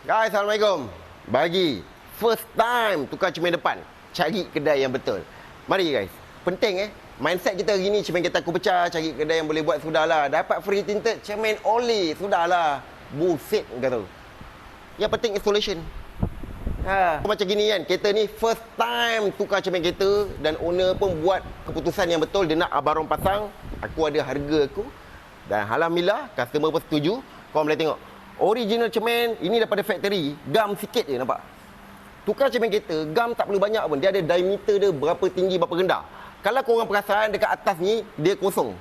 Guys, Assalamualaikum. Bagi first time tukar cermin depan, cari kedai yang betul. Mari guys. Penting eh. Mindset kita hari ni cermin kita aku pecah, cari kedai yang boleh buat sudahlah. Dapat free tinted cermin oli, sudahlah. Bullshit kata. Yang penting installation. Ha. Macam gini kan, kereta ni first time tukar cermin kereta dan owner pun buat keputusan yang betul dia nak abarong pasang. Aku ada harga aku. Dan alhamdulillah customer pun setuju. Kau boleh tengok. Original cermin ini daripada factory, gam sikit je nampak. Tukar cermin kereta, gam tak perlu banyak pun. Dia ada diameter dia berapa tinggi, berapa rendah. Kalau korang perasan dekat atas ni, dia kosong.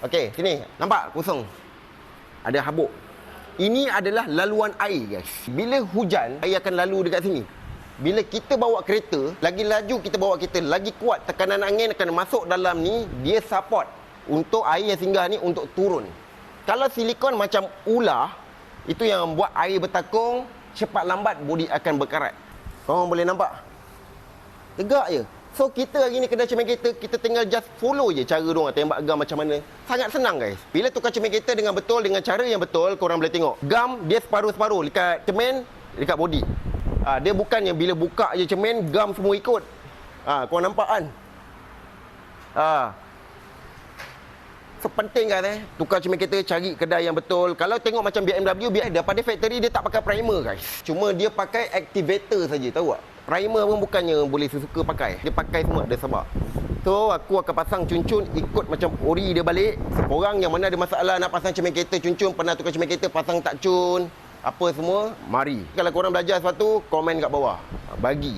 Okey, sini. Nampak? Kosong. Ada habuk. Ini adalah laluan air, guys. Bila hujan, air akan lalu dekat sini. Bila kita bawa kereta, lagi laju kita bawa kereta, lagi kuat tekanan angin akan masuk dalam ni, dia support untuk air yang singgah ni untuk turun. Kalau silikon macam ular, itu yang buat air bertakung, cepat lambat bodi akan berkarat. Korang boleh nampak? Tegak je. So kita hari ni kedai cermin kereta, kita tinggal just follow je cara diorang tembak gam macam mana. Sangat senang guys. Bila tukar cermin kereta dengan betul, dengan cara yang betul, korang boleh tengok. Gam dia separuh-separuh dekat cermin, dekat body. Ha, dia bukan yang bila buka je cermin, gam semua ikut. Ha, korang nampak kan? Ha, So penting kan eh? Tukar cermin kereta cari kedai yang betul. Kalau tengok macam BMW BMW daripada factory dia tak pakai primer guys. Cuma dia pakai activator saja tahu tak? Primer pun bukannya boleh sesuka pakai. Dia pakai semua ada sebab. So aku akan pasang cun-cun ikut macam ori dia balik. So, Korang yang mana ada masalah nak pasang cermin kereta cun-cun Pernah tukar cermin kereta pasang tak cun Apa semua Mari. Kalau korang belajar sesuatu komen kat bawah. Bagi